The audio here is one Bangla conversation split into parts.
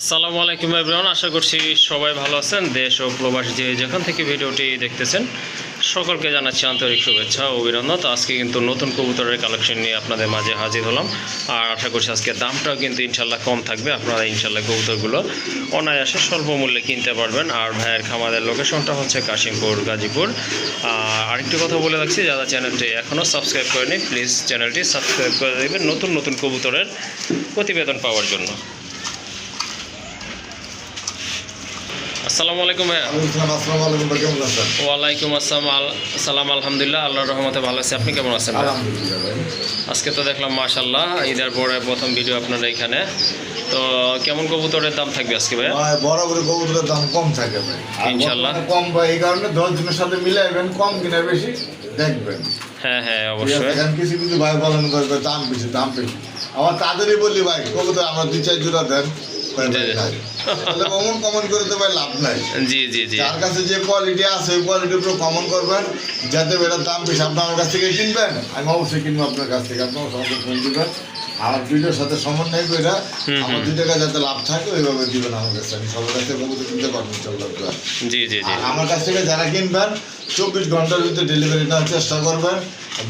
আসসালামু আলাইকুম এভরিওয়ান, আশা করছি সবাই ভালো আছেন, দেশ ও প্রবাস যে যেখান থেকে ভিডিওটি দেখতেছেন, সকলকে জানাচ্ছি আন্তরিক শুভেচ্ছা ও অভিনন্দন। তো আজকে কিন্তু নতুন কবুতরের কালেকশন নিয়ে আপনাদের মাঝে হাজির হলাম। আর আশা করছি আজকে দামটাও কিন্তু ইনশাল্লাহ কম থাকবে, আপনারা ইনশাল্লাহ কবুতরগুলো অনায়াসে স্বল্প মূল্যে কিনতে পারবেন। আর ভাইয়ের খামারের লোকেশনটা হচ্ছে কাশিমপুর, গাজীপুর। আর আরেকটি কথা বলে রাখছি, যারা চ্যানেলটি এখনও সাবস্ক্রাইব করেনি প্লিজ চ্যানেলটি সাবস্ক্রাইব করে দেবেন নতুন নতুন কবুতরের প্রতিবেদন পাওয়ার জন্য। আসসালামু আলাইকুম ওয়ালাইকুম আসসালাম আল- সালাম আলহামদুলিল্লাহ আল্লাহর রহমতে ভালো আছি। আপনি কেমন আছেন আজকে তো দেখলাম মাশাল্লাহ ঈদের পরে প্রথম ভিডিও আপনার এখানে। তো কেমন কবুতরের দাম থাকবে আজকে ভাই ভাই বরাবরই কবুতরের দাম কম থাকে ভাই। ইনশাল্লাহ। কম ভাই এই কারণে দশ জনের সাথে মিলাইবেন কম কিনা বেশি দেখবেন। হ্যাঁ হ্যাঁ অবশ্যই। কিছু কিছু ভাই বলেন করবে দাম বেশি দাম বেশি। আমার তাদেরই বললি ভাই কবুতর আমার দুই চার জোড়া দেন। তাহলে কমন কমন করে তো ভাই লাভ নাই। জি জি জি। যার কাছে যে কোয়ালিটি আছে ওই কোয়ালিটির উপর কমন করবেন যাতে বেটার দাম বেশি আপনি আমার কাছ থেকে কিনবেন। আমি অবশ্যই কিনবো আপনার কাছ থেকে আপনার সঙ্গে ফোন দিবেন। আর দুইটার সাথে সমন্বয় করে আমার দুই টাকা যাতে লাভ থাকে ওইভাবে দিবেন আমার কাছে। আমি সবার কাছ থেকে কিনতে চলবে জি জি জি। আমার কাছ থেকে যারা কিনবেন চব্বিশ ঘণ্টার ভিতরে ডেলিভারি নেওয়ার চেষ্টা করবেন।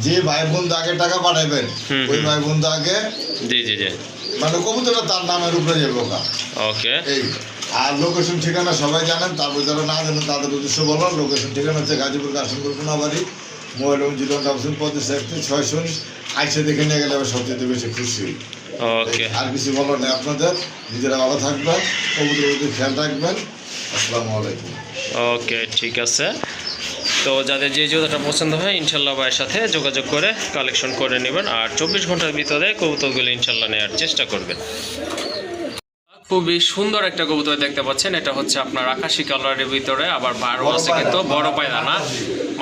যে ভাই বন্ধু আগে টাকা পাঠাবেন ওই ভাই বন্ধু আগে জি জি জি। মানে কবুতরটা তার নামের উপরে যাব গা ওকে। এই আর লোকেশন ঠিকানা সবাই জানেন তারপর যারা না জানেন তাদের উদ্দেশ্য বলো লোকেশন ঠিকানা হচ্ছে গাজীপুর কাশিমপুর কোনাবাড়ি মোবাইল এবং জিরো ডাবল পঁচিশ একটি ছয়শো আইসে দেখে নিয়ে গেলে আমি সবচেয়ে বেশি খুশি। ওকে আর কিছু বলার নেই আপনাদের। নিজেরা ভালো থাকবেন কবুতর খেয়াল রাখবেন। আসসালামু আলাইকুম। ওকে ঠিক আছে। তো যাদের যে জুতাটা পছন্দ হয় ইনশাল্লাহ ভাইয়ের সাথে যোগাযোগ করে কালেকশন করে নেবেন আর চব্বিশ ঘণ্টার ভিতরে কবুতরগুলো ইনশাল্লাহ নেওয়ার চেষ্টা করবেন। খুবই সুন্দর একটা কবুতর দেখতে পাচ্ছেন। এটা হচ্ছে আপনার আকাশি কালারের ভিতরে আবার বারো আছে কিন্তু বড় পায়রা না।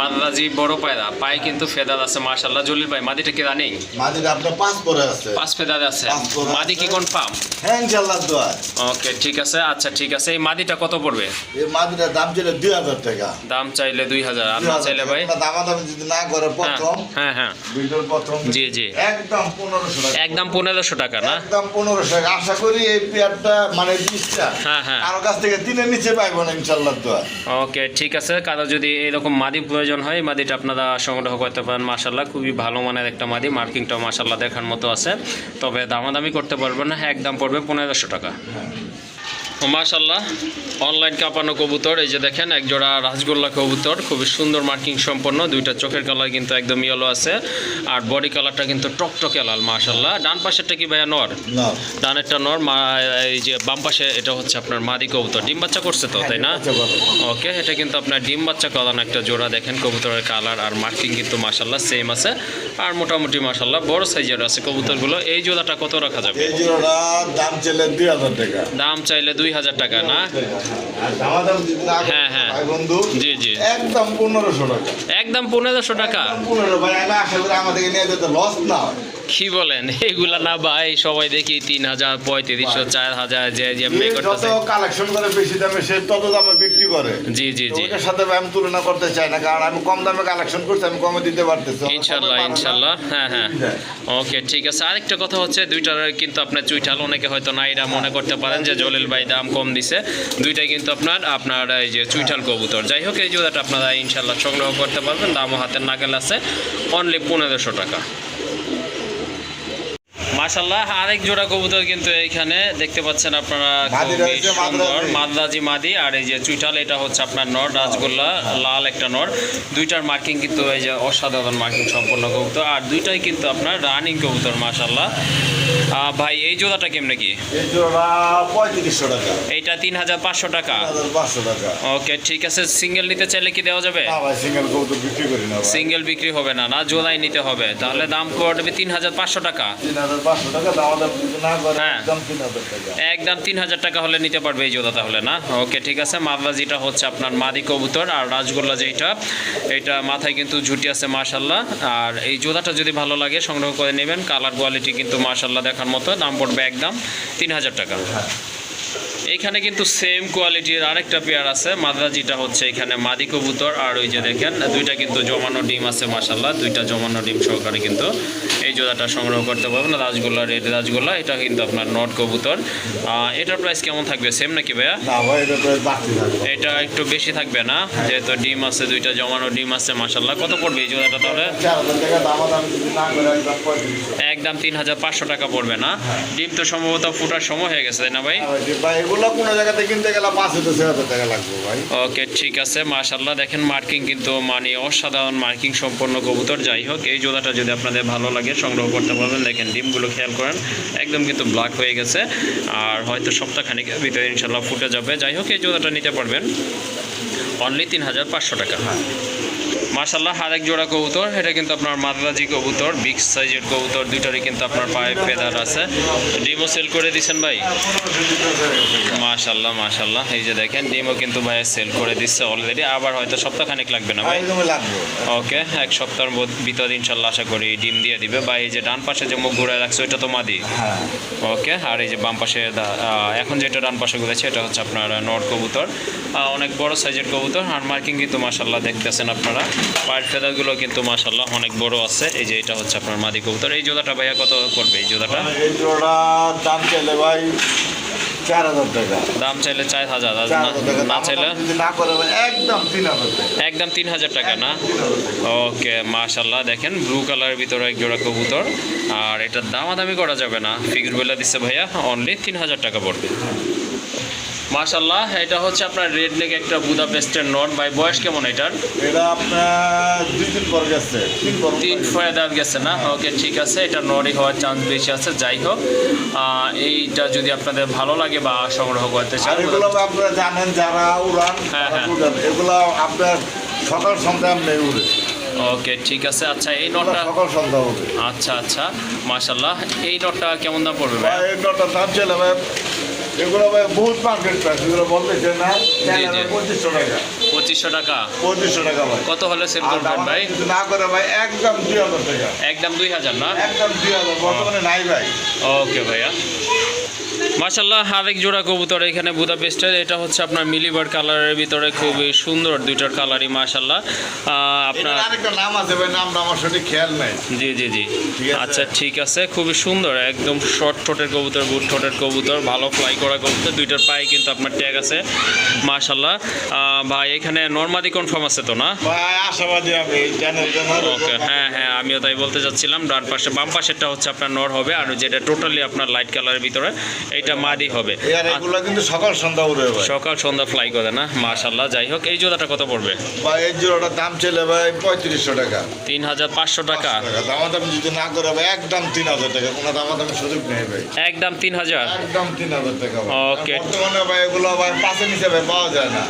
মাদাজি বড় পায়রা পায়ে কিন্তু ফেদার আছে মাশাল্লাহ জলিল ভাই মাদিটা কি রানিং? মাদির আপনার পাঁচ পরে আছে। পাঁচ ফেদার আছে? মাদি কি আছে। কনফার্ম হ্যাঁ ইনশাল্লাহ দোয়া। ওকে ঠিক আছে আচ্ছা ঠিক আছে এই মাদিটা কত পড়বে? এই মাদিটার দাম দুই হাজার টাকা। দাম চাইলে দুই হাজার আর না চাইলে ভাই? দামাদামি যদি না করে হ্যাঁ প্রথম। হ্যাঁ হ্যাঁ। দুইটার প্রথম। জি জি। একদম পনেরোশো টাকা। একদম পনেরোশো টাকা না? একদম পনেরোশো টাকা। আশা করি এই পেয়ারটা মানে বীজটা হ্যাঁ, হ্যাঁ। কারও কাছ থেকে তিনের নিচে পাইবো না ইনশাল্লাহ তো আর। ওকে ঠিক আছে কারও যদি এরকম মাদি প্রয়োজন হয় মাদিটা আপনারা সংগ্রহ করতে পারেন মাসাল্লাহ খুবই ভালো মানের একটা মাদি, মার্কিংটাও মাসাল্লাহ দেখার মতো আছে। তবে দামাদামি করতে পারবেন না, একদম পড়বে পনেরোশো টাকা। মাশাল্লাহ অনলাইন কাঁপানো কবুতর এই যে দেখেন এক জোড়া রাজগোল্লা কবুতর খুবই সুন্দর মার্কিং সম্পন্ন দুইটা চোখের কালার কিন্তু একদম ইয়েলো আছে আর বডি কালারটা কিন্তু টকটকে লাল মাশাল্লাহ ডান পাশেরটা কি ভাইয়া নর? ডানেরটা নর এই যে বাম পাশে এটা হচ্ছে আপনার মাদি কবুতর। ডিম বাচ্চা করছে তো তাই না? ওকে এটা কিন্তু আপনার ডিম বাচ্চা করানো একটা জোড়া দেখেন কবুতরের কালার আর মার্কিং কিন্তু মাসাল্লাহ সেম আছে আর মোটামুটি মাসাল্লাহ বড় সাইজের আছে কবুতরগুলো। এই জোড়াটা কত রাখা যাবে? এই জোড়ার দাম চলে দুই হাজার টাকা। দাম চাইলে দুই হাজার টাকা না হ্যাঁ, হ্যাঁ। বন্ধু জি জি একদম পনেরোশো টাকা একদম পনেরোশো টাকা পনেরো ভাই আমি আশা করি আমাদেরকে নিয়ে যেতে লস না। কি বলেন? এগুলা না ভাই সবাই দেখি তিন হাজার পঁয়ত্রিশশো চার হাজার যে যে যে করতেছে। কালেকশন করে বেশি দামে সে তত দামে বিক্রি করে। জি জি জি। ওটার সাথে আমি তুলনা করতে চাই না কারণ আমি কম দামে কালেকশন করছি আমি কমে দিতে পারতেছি। ইনশাল্লাহ সবাই ইনশাল্লাহ হ্যাঁ হ্যাঁ। ওকে ঠিক আছে। আরেকটা কথা হচ্ছে দুইটার কিন্তু আপনার চুইঠাল অনেকে হয়তো নাইরা মনে করতে পারেন যে জলিল ভাই দাম কম দিছে। দুইটাই কিন্তু আপনার আপনার এই যে চুইঠাল কবুতর। যাই হোক এই জোড়াটা আপনারা ইনশাল্লাহ সংগ্রহ করতে পারবেন। দামও হাতের নাগাল আছে। অনলি পনেরোশো টাকা। মাশাল্লাহ আরেক জোড়া কবুতর কিন্তু এইখানে দেখতে পাচ্ছেন আপনারা খুবই সুন্দর। মাদ্রাজি। মাদি আর এই যে চুইটাল এটা হচ্ছে আপনার নর রাজগোল্লা লাল একটা নর। দুইটার মার্কিং কিন্তু এই যে অসাধারণ মার্কিং সম্পন্ন কবুতর। আর দুইটাই কিন্তু আপনার রানিং কবুতর মাশাল্লাহ ভাই এই জোড়াটা কেমনে কি? এই জোড়া পঁয়ত্রিশশো টাকা। এইটা তিন হাজার পাঁচশো টাকা। পাঁচশো টাকা। ওকে ঠিক আছে। সিঙ্গেল নিতে চাইলে কি দেওয়া যাবে? সিঙ্গেল বিক্রি করি না সিঙ্গেল বিক্রি হবে না না জোড়াই নিতে হবে। তাহলে দাম পড়বে তিন হাজার পাঁচশো টাকা। তিন হাজার পাঁচশো টাকা দাম দাম না করে হ্যাঁ। একদম তিন হাজার টাকা। একদম তিন হাজার টাকা হলে নিতে পারবে এই জোড়া তাহলে না? ওকে ঠিক আছে। মাদ্রাজিটা হচ্ছে আপনার মাদি কবুতর আর রাজগোল্লা যেটা এটা মাথায় কিন্তু ঝুটি আছে মাশাল্লাহ। আর এই জোড়াটা যদি ভালো লাগে সংগ্রহ করে নেবেন। কালার কোয়ালিটি কিন্তু মাশাল্লাহ দেখার মতো দাম পড়বে একদম তিন হাজার টাকা। এখানে কিন্তু সেম কোয়ালিটির আরেকটা পেয়ার আছে। মাদ্রাজিটা হচ্ছে এখানে মাদি কবুতর আর ওই যে দেখেন দুইটা কিন্তু জমানো ডিম আছে মাসাল্লাহ দুইটা জমানো ডিম সহকারে কিন্তু এই জোড়াটা সংগ্রহ করতে পারবেন। রাজগোল্লা রেড রাজগোল্লা এটা কিন্তু আপনার নট কবুতর। এটার প্রাইস কেমন থাকবে? সেম নাকি ভাইয়া? এটা একটু বেশি থাকবে না? যেহেতু ডিম আছে দুইটা জমানো ডিম আছে মাসাল্লাহ কত পড়বে এই জোড়াটা তাহলে? একদম একদম তিন হাজার পাঁচশো টাকা পড়বে না? ডিম তো সম্ভবত ফুটার সময় হয়ে গেছে তাই না ভাই? এগুলো কোনো জায়গাতে কিনতে গেলে পাঁচ হাজার ছয় হাজার টাকা লাগবে ভাই। ওকে ঠিক আছে মাশাল্লাহ দেখেন মার্কিং কিন্তু মানে অসাধারণ মার্কিং সম্পন্ন কবুতর। যাই হোক এই জোড়াটা যদি আপনাদের ভালো লাগে সংগ্রহ করতে পারবেন। দেখেন ডিমগুলো খেয়াল করেন একদম কিন্তু ব্ল্যাক হয়ে গেছে। আর হয়তো সপ্তাহখানিকের ভিতরে ইনশাল্লাহ ফুটে যাবে। যাই হোক এই জোড়াটা নিতে পারবেন। অনলি তিন হাজার পাঁচশো টাকা। মাশাল্লাহ আরেক জোড়া কবুতর। এটা কিন্তু আপনার মাদ্রাজি কবুতর বিগ সাইজের কবুতর দুইটারই কিন্তু আপনার পায়ে ফেদার আছে। ডিমও সেল করে দিচ্ছেন ভাই? মাশাল্লাহ মাশাল্লাহ এই যে দেখেন ডিমও কিন্তু ভাই সেল করে দিচ্ছে অলরেডি আবার হয়তো সপ্তাহখানেক লাগবে না ভাই? ওকে এক সপ্তাহের ভিতরে ইনশাল্লাহ আশা করি ডিম দিয়ে দিবে। বা এই যে ডান পাশে যে মুখ ঘুরে রাখছে ওইটা তো মাদি? হ্যাঁ। ওকে আর এই যে বাম পাশে এখন যেটা ডান পাশে ঘুরেছে এটা হচ্ছে আপনার নট কবুতর। অনেক বড় সাইজের কবুতর আর মার্কিং কিন্তু মাসাল্লাহ দেখতেছেন আপনারা। পায়ের ফেদারগুলো কিন্তু মাসাল্লাহ অনেক বড় আছে। এই যে এটা হচ্ছে আপনার মাদি কবুতর। এই জোড়াটা ভাইয়া কত করবে এই জোড়াটা? এই জোড়া দাম চাইলে ভাই চার হাজার টাকা। দাম চাইলে চার হাজার না- হাজার টাকা। না দাম চাইলে না করে একদম তিন হাজার। একদম তিন হাজার টাকা না? তিন হাজার। টাকা ওকে মাশাল্লাহ দেখেন ব্লু কালারের ভিতরে এক জোড়া কবুতর। আর এটার দামাদামি করা যাবে না। ফিক্স বলে দিচ্ছে ভাইয়া অনলি তিন হাজার টাকা পড়বে। মাশাল্লাহ এটা হচ্ছে আপনার রেড নেক একটা বুদাপেস্টের নট ভাই বয়স কেমন এটার? এটা আপনার দুই দিন পর গেছে। তিন তিন গেছে না? ওকে ঠিক আছে। এটা নরই হওয়ার চান্স বেশি আছে। যাই হোক এইটা যদি আপনাদের ভালো লাগে বা সংগ্রহ করতে চান এগুলো আপনারা জানেন যারা উড়ান হ্যাঁ, হ্যাঁ। এগুলো আপনার সকাল সন্ধ্যা আপনি উড়ে। ওকে ঠিক আছে। আচ্ছা এই নটটা সকাল সন্ধ্যা উড়ে। আচ্ছা আচ্ছা মাশাল্লাহ এই নটটা কেমন দাম পড়বে ভাই? এই নটটা দাম চলে ভাই এগুলো ভাই বহুত মার্কেট প্রাইস এগুলো বলতেছে না। পঁচিশশো টাকা। পঁচিশশো টাকা। পঁচিশশো টাকা ভাই। কত হলে সেল করবেন ভাই? যদি না করে ভাই একদম দুই হাজার টাকা। একদম দুই হাজার না? একদম দুই হাজার বর্তমানে নাই ভাই। ওকে ভাইয়া। মাশাল্লাহ আরেক জোড়া কবুতর এখানে বুদাপেস্টের। এটা হচ্ছে আপনার মিলিবার কালারের ভিতরে খুবই সুন্দর দুইটার কালারই মাশাল্লাহ আপনার আরেকটা নাম আছে ভাই নামটা আমার সঠিক খেয়াল নাই। জি জি জি। আচ্ছা ঠিক আছে। খুবই সুন্দর একদম শর্ট ঠোঁটের কবুতর বুট ঠোঁটের কবুতর ভালো ফ্লাই করা কবুতর। দুইটার পায়ে কিন্তু আপনার ট্যাগ আছে মাশাল্লাহ ভাই এখানে নর্মাদি কনফার্ম আছে তো না? ভাই আশাবাদী আমি ওকে হ্যাঁ হ্যাঁ আমিও তাই বলতে চাচ্ছিলাম ডান পাশে বাম পাশেরটা হচ্ছে আপনার নর হবে আর যেটা টোটালি আপনার লাইট কালারের ভিতরে এইটা মাদি হবে। এগুলো কিন্তু সকাল সন্ধ্যা উড়ে ভাই। সকাল সন্ধ্যা ফ্লাই করে না মাশাল্লাহ যাই হোক এই জোড়াটা কত পড়বে? ভাই এই জোড়াটার দাম চলে ভাই পঁয়ত্রিশশো টাকা। তিন হাজার পাঁচশো টাকা। দামাদামি যদি না করে ভাই একদম তিন হাজার টাকা। কোনো দামাদামি সুযোগ নেই ভাই। একদম তিন হাজার? একদম তিন হাজার টাকা ওকে বর্তমানে ভাই এগুলো ভাই পাশে হিসেবে পাওয়া যায় না।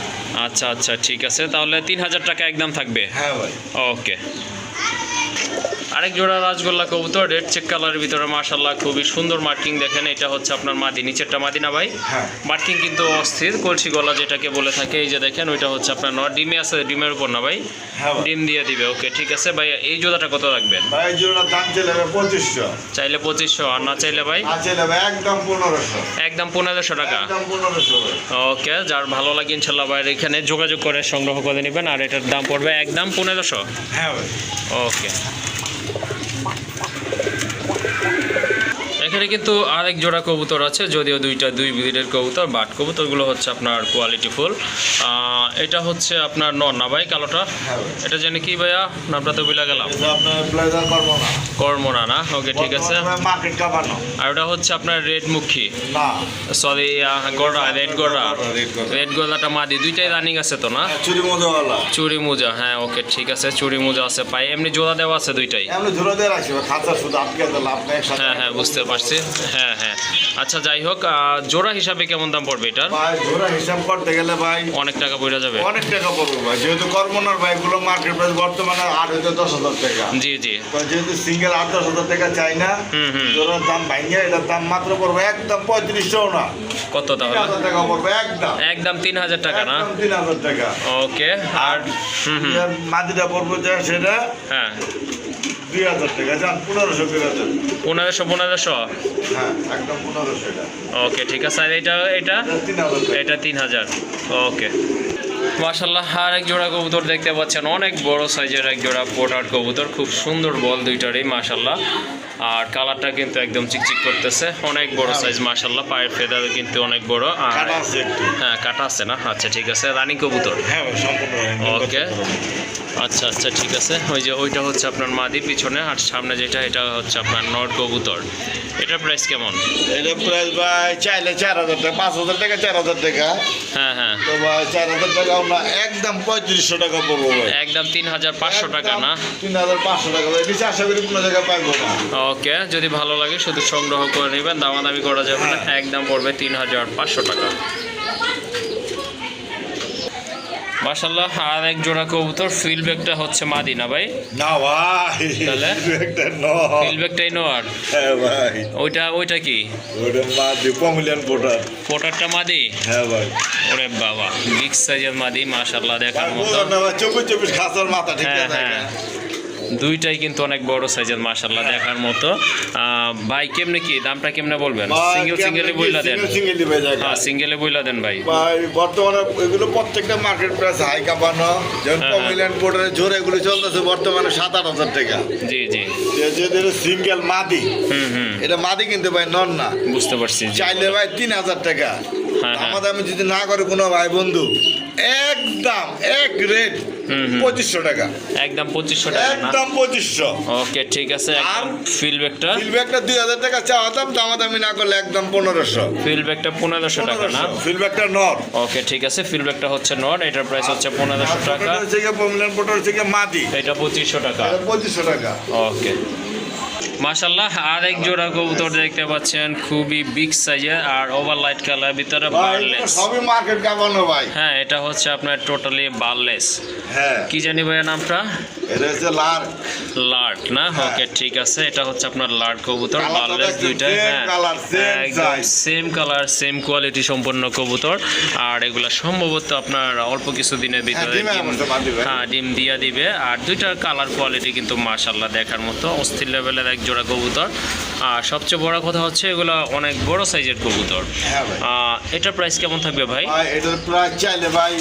আচ্ছা আচ্ছা ঠিক আছে তাহলে তিন হাজার টাকা একদম থাকবে? হ্যাঁ ভাই। ওকে আরেক জোড়া রাজগোল্লা কবুতর রেড চেক কালারের ভিতরে মাশাল্লাহ খুবই সুন্দর মার্কিং দেখেন এটা হচ্ছে আপনার মাদি নিচেরটা মাদি না ভাই? হ্যাঁ। মার্কিং কিন্তু অস্থির কলসি গলা যেটাকে বলে থাকে এই যে দেখেন ওইটা হচ্ছে আপনার নয় ডিমে আছে ডিমের উপর না ভাই? হ্যাঁ ডিম দিয়ে দিবে ওকে ঠিক আছে। ভাই এই জোড়াটা কত রাখবেন? ভাই দাম ভাই পঁচিশশো। চাইলে পঁচিশশো আর না চাইলে ভাই? একদম পনেরোশো। একদম পনেরোশো টাকা। ওকে যার ভালো লাগে ইনশাল্লাহ ভাই এখানে যোগাযোগ করে সংগ্রহ করে নেবেন আর এটার দাম পড়বে একদম পনেরোশো। হ্যাঁ ওকে এখানে কিন্তু আরেক জোড়া কবুতর আছে যদিও দুইটা দুই ব্রিডের কবুতর বাট কবুতরগুলো হচ্ছে আপনার কোয়ালিটি ফুল এটা হচ্ছে আপনার নর না ভাই কালোটা? হ্যাঁ এটা জানি কি ভাইয়া? নামটা তো বিলা গেলাম। করব না না? ওকে ঠিক আছে। আর ওটা হচ্ছে আপনার রেড মুখী। না। সরি গোড়া রেড গোড়া। রেড। রেড মাদি। দুইটাই রানিং আছে তো না? চুরি মজুওয়ালা চুরি মোজা হ্যাঁ ওকে ঠিক আছে চুরি মোজা আছে। পায়ে এমনি জোড়া দেওয়া আছে দুইটাই? এমনি দিয়ে রাখছি ভাই, খাঁচা শুধু আটকে আপনি একসাথে। হ্যাঁ হ্যাঁ বুঝতে পারছি। হ্যাঁ হ্যাঁ। আচ্ছা যাই হোক জোড়া হিসাবে কেমন দাম পড়বে এটার? ভাই ধরে হিসাব করতে গেলে ভাই অনেক টাকা পড়ে যাবে। অনেক টাকা পড়বে ভাই। যেহেতু কর্মনার ভাইগুলো মার্কেট প্রাইস বর্তমানে আট হাজার দশ হাজার টাকা। জি জি। যেহেতু সিঙ্গেল আট দশ হাজার টাকা চাই না হুম, হুম। জোড়ার দাম ভাঙিয়ে এটার দাম মাত্র পড়বে একদম পঁয়ত্রিশশো না। কত তাহলে? হাজার টাকা পড়বে একদম। একদম তিন হাজার টাকা না? তিন হাজার টাকা। ওকে আর হুম হুম। এর মাটিটা পড়বে যে সেটা হ্যাঁ। দুই হাজার টাকা যান পনেরোশো করে দেন। পনেরোশো পনেরোশো? হ্যাঁ একদম পনেরোশো ওকে ঠিক আছে। আর এটা এটা? এটা তিন হাজার ওকে। মাশাল্লাহ আর এক জোড়া কবুতর দেখতে পাচ্ছেন। অনেক বড় সাইজের এক জোড়া পোটার কবুতর। খুব সুন্দর বল দুইটারই মাশাল্লাহ আর কালারটা কিন্তু একদম চিকচিক করতেছে। অনেক বড় সাইজ মাশাল্লাহ পায়ের ফেদার কিন্তু অনেক বড়। আর হ্যাঁ কাটা আছে না? আচ্ছা ঠিক আছে। রানী কবুতর। হ্যাঁ ওকে। আচ্ছা আচ্ছা ঠিক আছে। ওই যে ওইটা হচ্ছে আপনার মাদি পিছনে আর সামনে যেটা এটা হচ্ছে আপনার নট কবুতর। এটার প্রাইস কেমন? এটা প্রাইস ভাই চাইলে চার হাজার টাকা পাঁচ হাজার টাকা চার হাজার টাকা। হ্যাঁ হ্যাঁ। তো ভাই চার হাজার টাকা আমরা একদম পঁয়ত্রিশশো টাকা পড়ব ভাই। একদম তিন হাজার পাঁচশো টাকা না? তিন হাজার পাঁচশো টাকা ভাই নিচে আশা করি কোনো জায়গায় পাইবো না। ওকে যদি ভালো লাগে শুধু সংগ্রহ করে নেবেন দামাদামি করা যাবে না হ্যাঁ। একদম পড়বে তিন হাজার পাঁচশো টাকা। মাসাল্লাহ আর এক জোড়া কবুতর ফিলব্যাকটা হচ্ছে মাদিনা ভাই। না ভাই তাহলে? ফিল্ড ব্যাগটাই নো নোয়ার হ্যাঁ ভাই। ওইটা ওইটা কি? ওটা মাদি পমলিয়ান পোটার। পোটারটা মাদি? হ্যাঁ ভাই। ওরে বাবা বিগ সাইজের মাদি মাশাল্লাহ দেখার মতো। চব্বিশ চব্বিশ খাসার মাথা ঠিক হ্যাঁ আছে? হ্যাঁ। দুইটাই কিন্তু অনেক বড় সাইজের মাশাল্লাহ দেখার মতো। ভাই কেমনে কি? দামটা কেমনে বলবেন? সিঙ্গেল সিঙ্গেলে বইলা দেন। হ্যাঁ সিঙ্গেলে বইলা দেন ভাই। ভাই বর্তমানে এগুলো প্রত্যেকটা মার্কেট প্রাইস হাই কাপানো। যেমন হ্যাঁ, পমিলিয়ান পোটারের জোর এগুলো চলতেছে বর্তমানে সাত আট হাজার টাকা। জি জি। সিঙ্গেল মাদি। হুম হুম। এটা মাদি কিনতে ভাই নন না। বুঝতে পারছি চাইলে ভাই তিন হাজার টাকা। হ্যাঁ, হ্যাঁ। আমাদের আমি যদি না করে কোনো ভাই বন্ধু একদম এক রেট। পঁচিশশো টাকা। একদম পঁচিশশো টাকা একদম পঁচিশশো। ওকে ঠিক আছে একদম ফিলব্যাকটা? ফিলব্যাকটা দুই হাজার টাকা চাওয়া দাম দামাদামি না করলে একদম পনেরোশো। ফিলব্যাকটা পনেরোশো টাকা না? ফিলব্যাকটা নট ওকে ঠিক আছে ফিলব্যাকটা হচ্ছে নট এটার প্রাইস হচ্ছে পনেরোশো টাকা। গিয়ে পমিলিয়ান পোটার হচ্ছে গিয়ে মাদি। এটা পঁচিশশো টাকা। পঁচিশশো টাকা। ওকে। মাশাল্লাহ আর এক জোড়া কবুতর দেখতে পাচ্ছেন খুবই বিগ সাইজের আর ওভার লাইট কালার ভিতরে ভাই বার্লেস সবই মার্কেট কামানো ভাই? হ্যাঁ এটা হচ্ছে আপনার টোটালি বার্লেস হ্যাঁ। কি জানি ভাইয়ের নামটা? এটা হচ্ছে লার লার্ট না? হ্যাঁ। ওকে ঠিক আছে এটা হচ্ছে আপনার লার্ট কবুতর বার্লেস দুইটা হ্যাঁ। সেম কালার সেম কোয়ালিটি সম্পন্ন কবুতর। আর এগুলা সম্ভবত আপনার অল্প কিছু দিনের ভিতরে ডিম- অবশ্য বাঁধবে। হ্যাঁ ডিম দিয়ে দিবে। আর দুইটার কালার কোয়ালিটি কিন্তু মাশাল্লাহ দেখার মতো। অস্থির লেভেলের এক জোড়া কবুতর। আর সবচেয়ে বড় কথা হচ্ছে এগুলো অনেক বড় সাইজের কবুতর। হ্যাঁ এটার প্রাইস কেমন থাকবে ভাই? ভাই এটার প্রায় চাইলে ভাই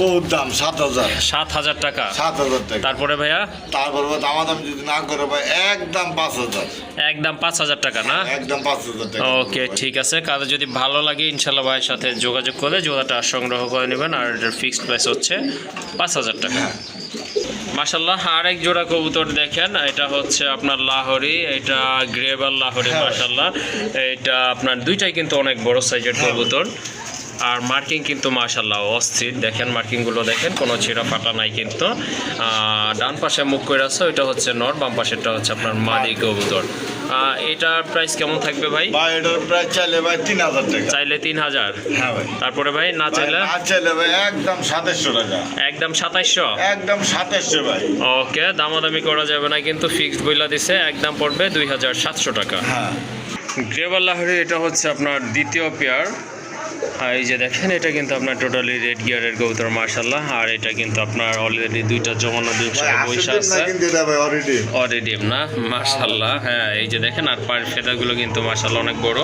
বহুত দাম সাত হাজার। সাত হাজার টাকা। সাত হাজার টাকা। তারপরে ভাইয়া? তারপর দামাদাম যদি না করে ভাই একদম পাঁচ হাজার। একদম পাঁচ হাজার টাকা না? একদম পাঁচ হাজার টাকা। ওকে ঠিক আছে। কাজে যদি ভালো লাগে ইনশাল্লাহ ভাইয়ের সাথে যোগাযোগ করে জোড়াটা সংগ্রহ করে নেবেন। আর এটার ফিক্সড প্রাইস হচ্ছে পাঁচ হাজার টাকা। মাসাল্লাহ আরেক জোড়া কবুতর দেখেন এটা হচ্ছে আপনার লাহরি এটা গ্রেভার লাহরি মাশাল্লাহ মাসাল্লাহ এটা আপনার দুইটাই কিন্তু অনেক বড় সাইজের হ্যাঁ। কবুতর। আর মার্কিং কিন্তু মাশাল্লাহ অস্থির। দেখেন মার্কিংগুলো দেখেন কোনো ছিঁড়া ফাটা নাই কিন্তু। ডান পাশে মুখ করে আছে ওইটা হচ্ছে নর বাম পাশেরটা হচ্ছে আপনার মাদি কবুতর। এটার প্রাইস কেমন থাকবে ভাই? ভাই এটার প্রায় চাইলে ভাই তিন হাজার টাকা। চাইলে তিন হাজার। হ্যাঁ ভাই। তারপরে ভাই না চাইলে? না চাইলে ভাই একদম সাতাশশো টাকা। একদম সাতাইশশো একদম সাতাশশো ভাই। ওকে দামাদামি করা যাবে না কিন্তু ফিক্সড বইলা দিছে একদম পড়বে দুই হাজার সাতশো টাকা। হ্যাঁ। গ্রেভার লাহরি এটা হচ্ছে আপনার দ্বিতীয় পেয়ার এই যে দেখেন এটা কিন্তু আপনার টোটালি রেড গিয়ারের গৌতর মার্শাল্লাহ আর এটা কিন্তু আপনার অলরেডি দুইটা জমানো ডিম সহ বৈশা আছে। অলরেডি না মার্শাল্লাহ হ্যাঁ এই যে দেখেন আর পায়ের ফেদাগুলো কিন্তু মার্শাল্লাহ অনেক বড়।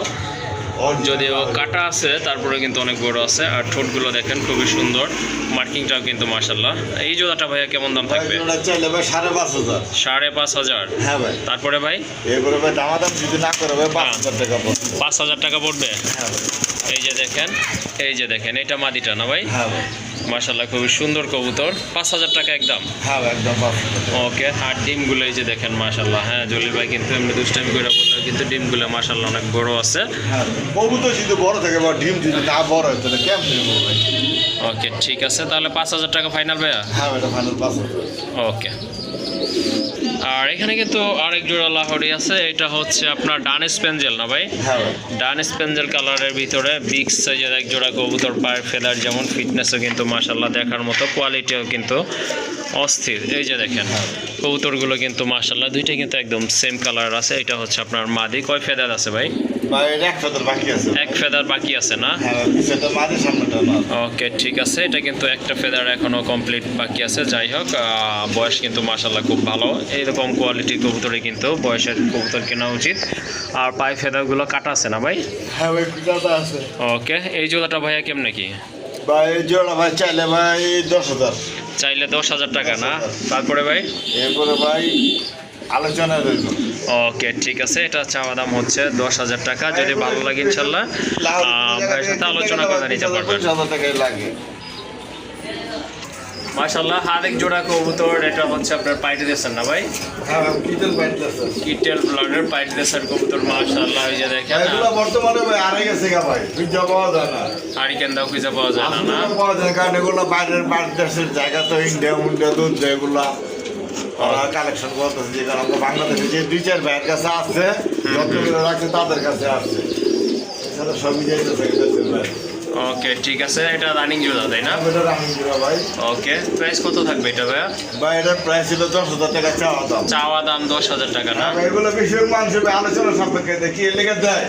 যদিও কাটা আছে তারপরে কিন্তু অনেক বড় আছে। আর ঠোঁটগুলো দেখেন খুবই সুন্দর। মার্কিংটাও কিন্তু মার্শাল্লাহ এই জোড়াটা ভাইয়া কেমন দাম থাকবে? সাড়ে পাঁচ হাজার। সাড়ে পাঁচ হাজার? হ্যাঁ ভাই। তারপরে ভাই? এরপরে ভাই দামাদাম যদি না করে ভাই পাঁচ হ্যাঁ। হাজার টাকা পড়বে। পাঁচ হাজার টাকা পড়বে? হ্যাঁ এই যে দেখেন এই যে দেখেন এটা মাদিটা না ভাই? হ্যাঁ ভাই। মার্শাল্লাহ খুবই সুন্দর কবুতর। পাঁচ হাজার টাকা একদম? হ্যাঁ একদম ওকে আর ডিমগুলো এই যে দেখেন মার্শাল্লাহ হ্যাঁ জলিল ভাই কিন্তু এমনি দুষ্টামি করে বলল কিন্তু ডিমগুলো মার্শাল্লাহ অনেক বড় আছে। হ্যাঁ কবুতর যদি বড় থাকে বা ডিম যদি না বড় হয় তাহলে কেমন ওকে ঠিক আছে তাহলে পাঁচ হাজার টাকা ফাইনাল ভাইয়া? হ্যাঁ ফাইনাল পাঁচ ওকে। আর এখানে কিন্তু আরেক জোড়া লাহরি আছে এটা হচ্ছে আপনার ডান স্পেঞ্জেল না ভাই? হ্যাঁ ডান স্পেঞ্জেল কালারের ভিতরে বিগ সাইজের এক জোড়া কবুতর পায়ের ফেলার যেমন ফিটনেসও কিন্তু মাসাল্লাহ দেখার মতো কোয়ালিটিও কিন্তু অস্থির এই যে দেখেন কবুতরগুলো কিন্তু মাশাল্লাহ দুইটাই কিন্তু একদম সেম কালার আছে এটা হচ্ছে আপনার মাদি। কয় ফেদার আছে ভাই? এক ফেদার বাকি আছে। না? হ্যাঁ ওকে ঠিক আছে এটা কিন্তু একটা ফেদার এখনও কমপ্লিট বাকি আছে যাই হোক বয়স কিন্তু মাসাল্লাহ খুব ভালো। এইরকম কোয়ালিটির কবুতরে কিন্তু বয়সের কবুতর কেনা উচিত। আর পায়ে ফেদারগুলো কাটা আছে না ভাই? হ্যাঁ ওকে এই জোড়াটা ভাইয়া কেমনে কি? বা এই জোড়া ভাই চাইলে ভাই দশ হাজার। চাইলে দশ হাজার টাকা না? তারপরে ভাই? এরপরে ভাই আলোচনা রইল। ওকে ঠিক আছে। এটা চাওয়া দাম হচ্ছে দশ হাজার টাকা। যদি ভালো লাগে ইনশাল্লাহ ভাইয়ের সাথে আলোচনা করে নিতে পারবেন। হাজার টাকাই লাগে। মাশাল্লাহ আরেক জোড়া কবুতর এটা হচ্ছে আপনার পাইটে দিয়েছেন না ভাই? হ্যাঁ কিটেল পাইতেছে কিটেল ব্লাডের পাইটে দিয়েছেন কবুতর মাশাল্লাহ ওই যে দেখেন এগুলো বর্তমানে ভাই আড়াই গেছে গা ভাই খুঁজে পাওয়া যায় না। হারিকেন দাও খুঁজে পাওয়া যায় না না? পাওয়া যায় কারণ এগুলো বাইরের বাইরের দেশের জায়গা তো ইন্ডিয়া মুন্ডিয়া দুধ এগুলা কালেকশন করতেছে যে কারণ বাংলাদেশে যে দুই চার ভাইয়ের কাছে আছে যতগুলো রাখছে তাদের কাছে আসছে এছাড়া সবই যাইতেছে দেশের বাইরে ওকে ঠিক আছে এটা রানিং জোড়া তাই না? এটা রানিং জিরো ভাই। ওকে প্রাইস কত থাকবে এটা ভাইয়া? বা এটার প্রাইস ছিল দশ হাজার টাকা চাওয়া দাম। চাওয়া দাম দশ হাজার টাকা না? আর এগুলো বেশিরভাগ মানুষ আলোচনা সাপেক্ষে দেখি। এর লেগে দেয়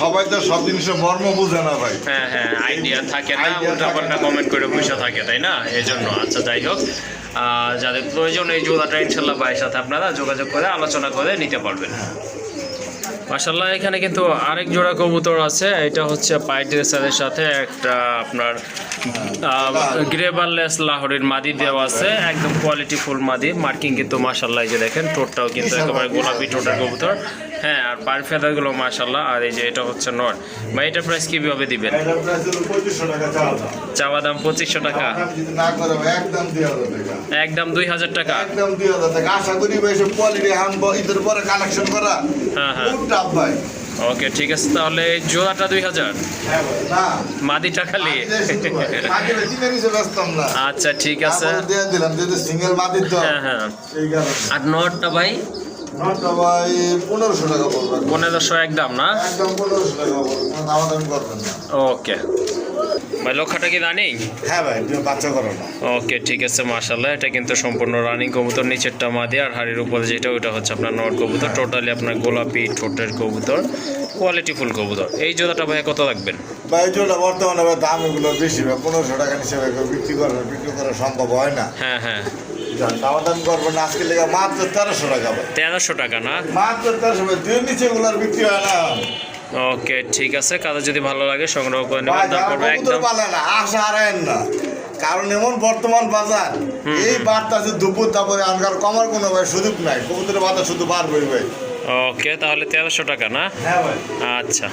সবাই তো সব জিনিসের মর্ম বুঝে না ভাই। হ্যাঁ হ্যাঁ আইডিয়া থাকে না উল্টা পাল্টা কমেন্ট করে বসে থাকে তাই না? এই জন্য আচ্ছা যাই হোক। যাদের প্রয়োজন এই জোড়াটা ইনশাল্লাহ ভাইয়ের সাথে আপনারা যোগাযোগ করে আলোচনা করে নিতে পারবেন। মাসাল্লাহ এখানে কিন্তু আরেক জোড়া কবুতর আছে। এটা হচ্ছে পাইট রেসারের সাথে একটা আপনার গ্রেবারলেস লাহোরের মাদি দেওয়া আছে। একদম কোয়ালিটি ফুল মাদি। মার্কিং কিন্তু মাসাল্লাহ এই যে দেখেন টোটটাও কিন্তু একেবারে গোলাপি টোটার কবুতর। হ্যাঁ আর পার ফেদারগুলো মাসাল্লাহ আর এই যে এটা হচ্ছে নর ভাই এটা প্রাইস কীভাবে দিবেন? চাওয়া দাম। পঁচিশশো টাকা। একদম দুই হাজার টাকা। একদম দুই হাজার আশা করি পরে কালেকশন করা। হ্যাঁ, হ্যাঁ। ওকে ঠিক আছে তাহলে জোড়াটা দুই হাজার। হ্যাঁ মাদিটা খালি। আচ্ছা ঠিক আছে। হ্যাঁ হ্যাঁ। আর নটটা ভাই? পনেরোশো একদম দামাদামি করবেন না। ওকে ভাই লক্ষটা কি রানিং হ্যাঁ ভাই বাচ্চা করো ওকে ঠিক আছে মার্শাল্লাহ এটা কিন্তু সম্পূর্ণ রানিং কবুতর নিচেরটা মাদি আর হাড়ির উপরে যেটা ওটা হচ্ছে আপনার নট কবুতর টোটালি আপনার গোলাপি ঠোঁটের কবুতর কোয়ালিটি ফুল কবুতর। এই জোড়াটা ভাই কত রাখবেন ভাই জোটা বর্তমানে ভাই দাম এগুলো বেশি ভাই পনেরোশো টাকা হিসেবে বিক্রি করবে বিক্রি করা সম্ভব হয় না। হ্যাঁ হ্যাঁ। দামাদামি করবেন না আজকে লেগে মাত্র তেরোশো টাকা তেরোশো টাকা না? মাত্র তেরোশো দুই নিচে এগুলোর বিক্রি হয় না। ওকে ঠিক আছে। কাদা যদি ভালো লাগে সংগ্রহ করে নেবেন দাম যারা পড়বে একদম পালে না আশা হারায়েন না। কারণ এমন বর্তমান বাজার এই বার্তা যে দুপুর তারপরে আনকার কমার কোনো ভাই সুযোগ নাই। কবুতরের বাজার শুধু বার ভাই। ওকে তাহলে তেরোশো টাকা না? হ্যাঁ ভাই। আচ্ছা।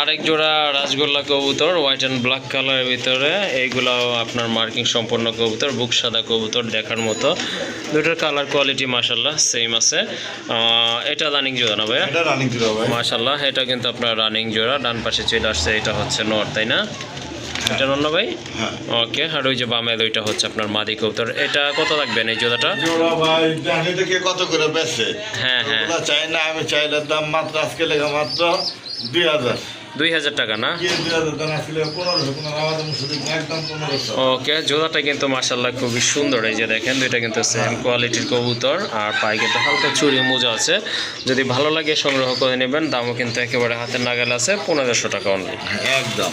আরেক জোড়া রাজগোল্লা কবুতর হোয়াইট অ্যান্ড ব্ল্যাক কালারের ভিতরে। এইগুলাও আপনার মার্কিং সম্পন্ন কবুতর বুক সাদা কবুতর দেখার মতো। দুটোর কালার কোয়ালিটি মাসাল্লাহ সেম আছে। এটা রানিং জোড়া না ভাইয়া? মাসাল্লাহ এটা কিন্তু আপনার রানিং জোড়া। ডান পাশে চলে আসছে এটা হচ্ছে নর তাই না? এটা নর ভাই? হ্যাঁ। ওকে আর ওই যে বামের ওইটা হচ্ছে আপনার মাদি কবুতর। এটা কত রাখবেন এই জোড়াটা? জোড়া ভাই এটা কে কত করে বেচে। হ্যাঁ হ্যাঁ। চাই না আমি চাইলে দাম মাত্র আজকে মাত্র দুই হাজার। দুই হাজার টাকা না? ওকে জোড়াটা কিন্তু মার্শাল্লাহ খুবই সুন্দর এই যে দেখেন দুইটা কিন্তু সেম কোয়ালিটির কবুতর আর পায়ে কিন্তু হালকা চুরি মোজা আছে। যদি ভালো লাগে সংগ্রহ করে নেবেন দামও কিন্তু একেবারে হাতের নাগাল আছে পনেরোশো টাকা অনলি একদম।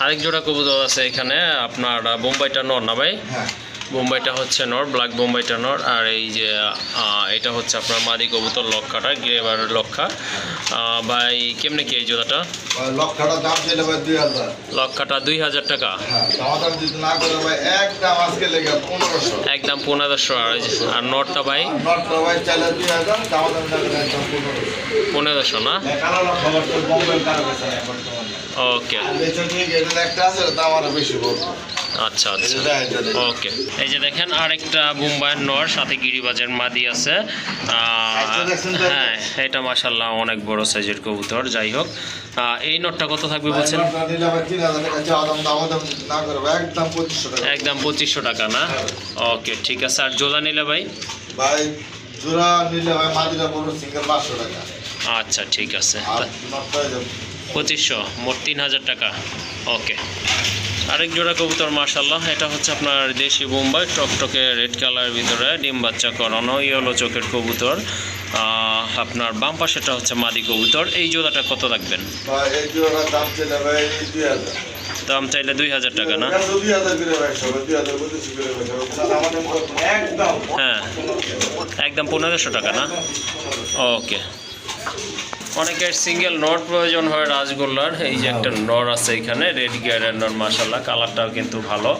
আরেক জোড়া কবুতর আছে এখানে আপনার বোম্বাইটা নর না ভাই? হ্যাঁ। বোম্বাইটা হচ্ছে নর ব্ল্যাক বোম্বাইটা নর আর এই যে এটা হচ্ছে আপনার মাদি কবুতর লক্ষাটা গ্রেবার লক্ষা। ভাই কেমনে কি এই জোড়াটা? লক্ষটা দাম চাইলে ভাই দুই হাজার। টাকা? হ্যাঁ দামাদাম যদি না করে ভাই একদম আজকে লেগে পনেরোশো। আর নটটা ভাই? পনেরোশো। না? বর্তমানে। ওকে। আচ্ছা আচ্ছা। ওকে এই যে দেখেন আরেকটা মুম্বাইয়ের নর সাথে গিরিবাজের মাদি আছে? হ্যাঁ এটা মাসাল্লাহ অনেক বড় সাইজের কবুতর যাই হোক। এই নটটা কত থাকবে বলছেন? একদম পঁচিশশো টাকা। না? ওকে ঠিক আছে। আর জোলা নিলে ভাই? ভাই জোড়া নিলে ভাই মাদিরা পড়বে সিঙ্গেল পাঁচশো টাকা। আচ্ছা ঠিক আছে। পঁচিশশো মোট তিন হাজার টাকা। ওকে আরেক জোড়া কবুতর মার্শাল্লাহ এটা হচ্ছে আপনার দেশি বোম্বাই টকটকে রেড কালারের ভিতরে ডিম বাচ্চা করানো ইয়েলো চোখের কবুতর। আপনার বাম পাশেটা হচ্ছে মাদি কবুতর। এই জোড়াটা কত রাখবেন? দাম চাইলে দুই হাজার। টাকা না? হ্যাঁ। একদম পনেরোশো টাকা না? ওকে। অনেকের সিঙ্গেল নট প্রয়োজন হয় রাজগোল্লার। এই যে একটা নর আছে এখানে রেড গিয়ারের নর মাসাল্লাহ কালারটাও কিন্তু ভালো।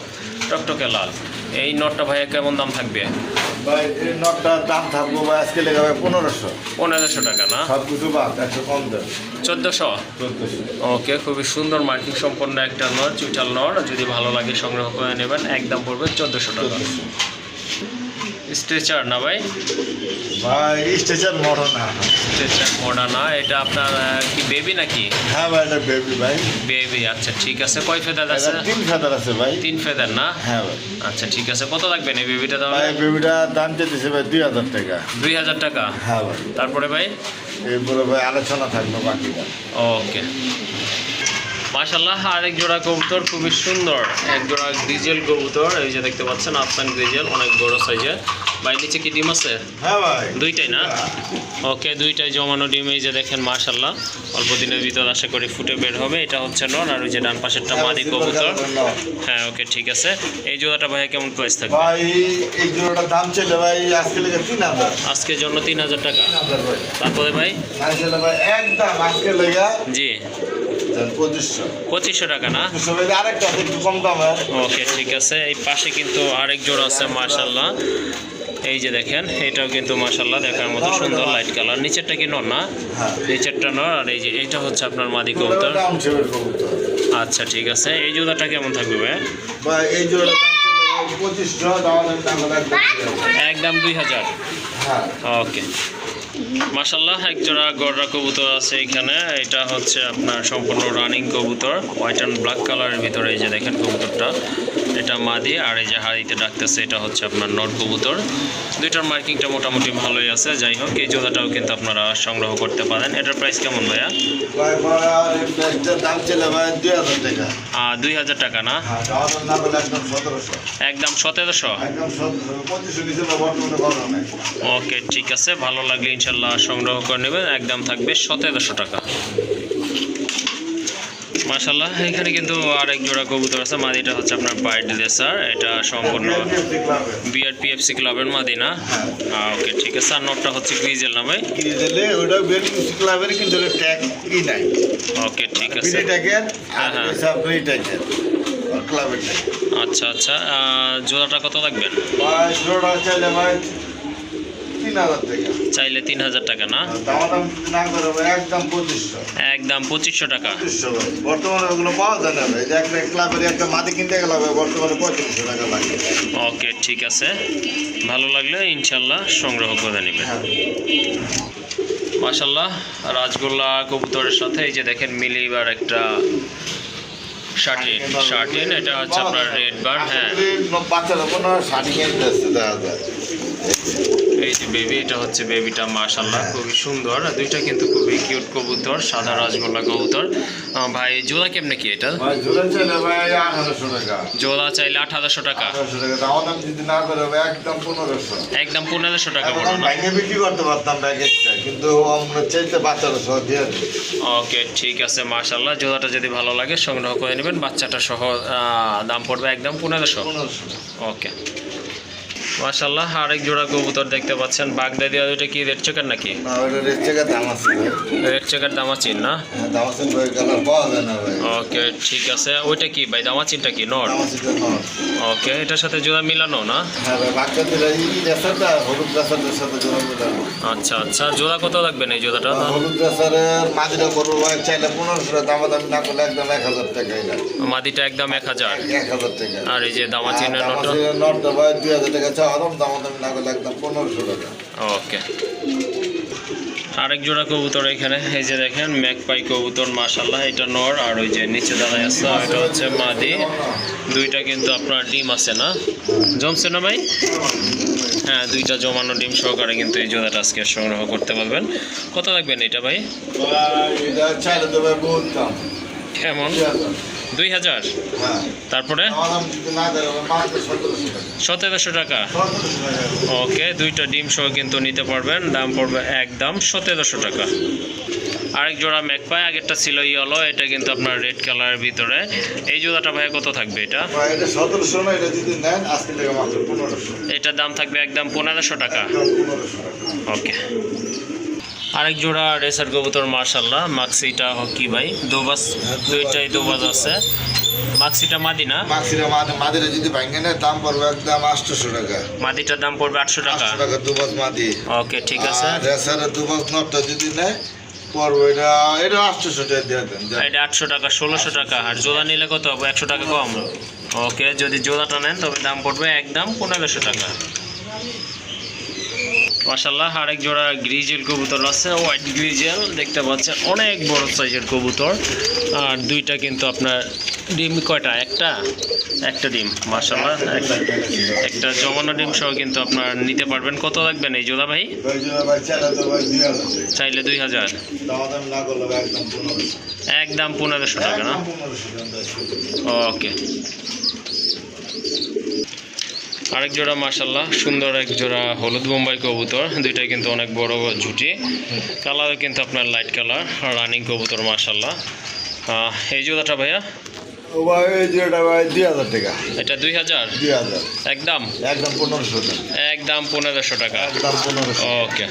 টকটকে লাল। এই নটটা ভাইয়া কেমন দাম থাকবে? ভাই এই নটটার দাম থাকব ভাই আজকে লেগে পনেরোশো। পনেরোশো টাকা না? সব কিছু বাদ একশো কম দেন চোদ্দোশো? ওকে খুবই সুন্দর মার্কিং সম্পন্ন একটা নর চুইটাল নট। যদি ভালো লাগে সংগ্রহ করে নেবেন একদম পড়বে চোদ্দোশো টাকা। স্ট্রেচার না ভাই? ভাই স্টেশন মডার্ন না। স্ট্রেচার মোডা না এটা আপনার কি বেবি নাকি? হ্যাঁ ভাই এটা বেবি ভাই। বেবি আচ্ছা ঠিক আছে। কয় ফেদার আছে? তিন ফেদার আছে ভাই। তিন ফেদার না? হ্যাঁ ভাই। আচ্ছা ঠিক আছে। কত লাগবেন এই বেবিটা দাম ভাই বেবিটা দাম চাইতেছে ভাই দুই হাজার টাকা। দুই হাজার টাকা? হ্যাঁ ভাই। তারপরে ভাই? এরপরে ভাই আলোচনা থাকল বাকিটা। ওকে মাশাল্লাহ আরেক জোড়া কবুতর খুবই সুন্দর। এক জোড়া গ্রিজেল কবুতর এই যে দেখতে পাচ্ছেন আফসান গ্রিজেল অনেক বড় সাইজের। ভাই নিচে কি ডিম আছে? হ্যাঁ ভাই। দুইটাই না? ওকে দুইটাই জমানো ডিম এই যে দেখেন মাশাল্লাহ অল্প দিনের ভিতর আশা করি ফুটে বের হবে। এটা হচ্ছে নন আর ওই যে ডান পাশেরটা মাদি কবুতর। হ্যাঁ ওকে ঠিক আছে। এই জোড়াটা ভাইয়া কেমন প্রাইস থাকবে? ভাই এই জোড়াটার দাম ছিল ভাই আজকে লেগে তিন হাজার। আজকের জন্য তিন হাজার টাকা। তিন হাজার ভাই। তারপরে ভাই? ভাই একদম আজকে লেগে জি। পঁচিশশো। টাকা না? পঁচিশশো ভাই আরেকটা আছে একটু কম দাম ওকে ঠিক আছে। এই পাশে কিন্তু আরেক জোড়া আছে মাশাল্লাহ এই যে দেখেন এটাও কিন্তু মাশাল্লাহ দেখার মতো সুন্দর লাইট কালার নিচেরটা কি নর না? হ্যাঁ। নিচেরটা নর আর এই যে এটা হচ্ছে আপনার মাদি কবুতর। আচ্ছা ঠিক আছে। এই জোড়াটা কেমন থাকবে ভাই? এই দুই হাজার। একদম দুই হাজার। হ্যাঁ। ওকে। মাশাল্লাহ একজোড়া গড়রা কবুতর আছে এখানে। এটা হচ্ছে আপনার সম্পূর্ণ রানিং কবুতর হোয়াইট অ্যান্ড ব্ল্যাক কালারের ভিতরে এই যে দেখেন কবুতরটা। এটা মাদি আর এই যে হাড়িতে ডাকতেছে এটা হচ্ছে আপনার নর কবুতর। দুইটার মার্কিংটা মোটামুটি ভালোই আছে যাই হোক এই জোড়াটাও কিন্তু আপনারা সংগ্রহ করতে পারেন। এটার প্রাইস কেমন ভাইয়া? ভাই দুই হাজার টাকা। না? হ্যাঁ একদম সতেরোশো। ওকে ঠিক আছে ভালো লাগলে ইনশাল্লাহ সংগ্রহ করে নেবেন। একদম থাকবে সতেরোশো টাকা। মাশাল্লাহ এখানে কিন্তু আরেক জোড়া কবুতর আছে মাদিটা হচ্ছে আপনার পাইড লেসার এটা সম্পূর্ণ বিআরপিএফসি ক্লাবের মাদি না ওকে ঠিক আছে আর নটটা হচ্ছে গ্রিজেল না ভাই কিনে ওটা বেলকুসি ক্লাবের কিন্তু ট্যাগ ই নাই। ওকে ঠিক আছে। ট্যাগের হ্যাঁ, হ্যাঁ। ট্যাগের ক্লাবের আচ্ছা আচ্ছা জোড়াটা কত লাগবেন ভাই জোড়া চাইলে ভাই চাইলে তিন হাজার টাকা না? একদম পঁচিশশো। টাকা। বর্তমানে ওগুলো পাওয়া যায় না একটা ক্লাবের একটা মাটি কিনতে গেলে বর্তমানে পঁয়ত্রিশশো টাকা লাগে। ওকে ঠিক আছে। ভালো লাগলে ইনশাল্লাহ সংগ্রহ করে নেবেন। হ্যাঁ। মাশাল্লাহ রাজগোল্লা কবুতরের সাথে এই যে দেখেন মিলিবার একটা শার্টিন শার্টিন এটা হচ্ছে আপনার রেড বার হ্যাঁ। বাচ্চারা কোনো কিনতে আসছে দেখা যায়। এই যে বেবি এটা হচ্ছে বেবিটা মাশাল্লাহ খুবই সুন্দর। দুইটা কিন্তু খুবই কিউট কবুতর সাদা রাজগোল্লা কবুতর। ভাই জোড়া কেমনে কি এটা? জোড়া চাইলে ভাই আঠারোশো টাকা। আট হাজারশো একদম পনেরোশো। টাকা বিক্রি করতে পারতাম কিন্তু ওকে ঠিক আছে মাশাল্লাহ জোড়াটা যদি ভালো লাগে সংগ্রহ করে নেবেন। বাচ্চাটা সহ আহ, দাম পড়বে একদম পনেরোশো। ওকে। মাশাল্লাহ আরেক জোড়া কবুতর দেখতে পাচ্ছেন। বাগদাদি আর ওইটা কি রেড চেকার নাকি? রেড চেকার দামাচিন না? হ্যাঁ, ভাই কালার পাওয়া যায় না ভাই। ওকে ঠিক আছে। ওইটা কি ভাই দামাচিনটা কি নট। ওকে এটার সাথে জোড়া মিলানো না? হ্যাঁ ভাই দিলে এই রেসারটা হলুদ সাথে জোড়া মেলানো। আচ্ছা আচ্ছা। জোড়া কত লাগবে না এই জোড়াটা? হলুদ রেসারের মাঝিটা করব ভাই চাইলে দাম দাম না করলে একদম এক হাজার টাকা মাদিটা একদম টাকা। আর এই যে দামাচিনের ভাই হাজার টাকা চাওয়া দাম দাম দাম না করলে একদম পনেরোশো টাকা। ওকে। আরেক জোড়া কবুতর এখানে এই যে দেখেন ম্যাকপাই কবুতর মাশাল্লাহ এটা নর আর ওই যে নিচে দাঁড়ায় আছে এটা হচ্ছে মাদি। দুইটা কিন্তু আপনার ডিম আছে না? জমছে না ভাই? হ্যাঁ দুইটা জমানো ডিম সহকারে কিন্তু এই জোড়াটা আজকে সংগ্রহ করতে পারবেন। কত লাগবেন এটা ভাই? কেমন? দুই হাজার। তারপরে? সতেরোশো টাকা। ওকে দুইটা ডিম সহ কিন্তু নিতে পারবেন। দাম পড়বে একদম সতেরোশো টাকা। আরেক জোড়া ম্যাকপাই আগেরটা ছিল ইয়েলো এটা কিন্তু আপনার রেড কালারের ভিতরে। এই জোড়াটা ভাই কত থাকবে এটা? এটার দাম থাকবে একদম পনেরোশো টাকা। ওকে। আরেক জোড়া রেসার কবুতর মার্শাল্লাহ মাক্সিটা কি ভাই। দুবাস দুইটাই দুবাস আছে। মাক্সিটা মাদি না? মাক্সিরা মাদে মাদিরা যদি ভাঙে না দাম পড়বে একদম আটশোশো টাকা। মাদিটার দাম পড়বে আটশো টাকা? আটশো টাকা দুবাস মাদি। ওকে ঠিক আছে। রেসারে দুবাস নটটা যদি নেয় এটা টাকা দিয়ে দেন এটা আটশো টাকা ষোলোশো টাকা। আর জোড়া নিলে কত হবে? একশো টাকা কম। ওকে যদি জোড়াটা নেন তবে দাম পড়বে একদম পনেরোশো টাকা। মাসাল্লাহ আরেক জোড়া গ্রিজেল কবুতর আছে, হোয়াইট গ্রিজেল, দেখতে পাচ্ছেন অনেক বড় সাইজের কবুতর। আর দুইটা কিন্তু আপনার ডিম, কয়টা? একটা? একটা ডিম মাসাল্লাহ একটা জমানো ডিম সহ কিন্তু আপনার নিতে পারবেন। কত লাগবেন এই জোড়া ভাই? চাইলে দুই হাজার। একদম পনেরোশো টাকা, না? ওকে। আরেক জোড়া মার্শাল্লাহ সুন্দর এক জোড়া হলুদ বোম্বাই কবুতর দুইটাই কিন্তু অনেক বড় ঝুটি কালার কিন্তু আপনার লাইট কালার রানিং কবুতর মার্শাল্লাহ আহ, এই জোড়াটা ভাইয়া? ও ভাই ভাই দুই হাজার টাকা। এটা দুই হাজার? একদম? একদম পনেরোশো টাকা। একদম পনেরোশো টাকা। ওকে